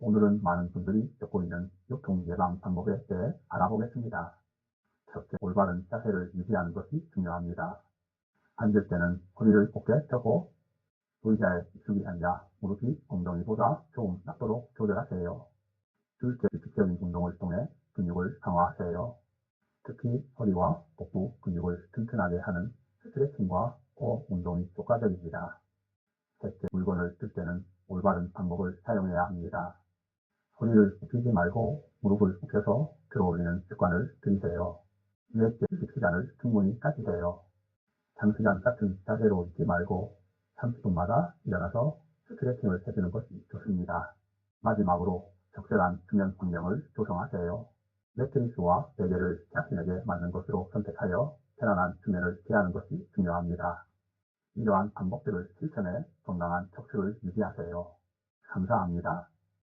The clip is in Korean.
오늘은 많은 분들이 겪고 있는 요통 예방 방법에 대해 알아보겠습니다. 첫째, 올바른 자세를 유지하는 것이 중요합니다. 앉을 때는 허리를 곧게 펴고 의자에 익숙이 앉아 무릎이 엉덩이보다 조금 낮도록 조절하세요. 둘째, 규칙적인 운동을 통해 근육을 강화하세요. 특히 허리와 복부 근육을 튼튼하게 하는 스트레칭과 코 운동이 효과적입니다. 셋째, 물건을 들 때는 올바른 방법을 사용해야 합니다. 허리를 굽히지 말고 무릎을 굽혀서 들어올리는 습관을 들이세요. 휴식 시간을 충분히 가지세요. 장시간 같은 자세로 있지 말고 30분마다 일어나서 스트레칭을 해주는 것이 좋습니다. 마지막으로 적절한 수면 환경을 조성하세요. 매트리스와 베개를 자신에게 맞는 것으로 선택하여 편안한 수면을 취하는 것이 중요합니다. 이러한 방법들을 실천해 건강한 척추를 유지하세요. 감사합니다.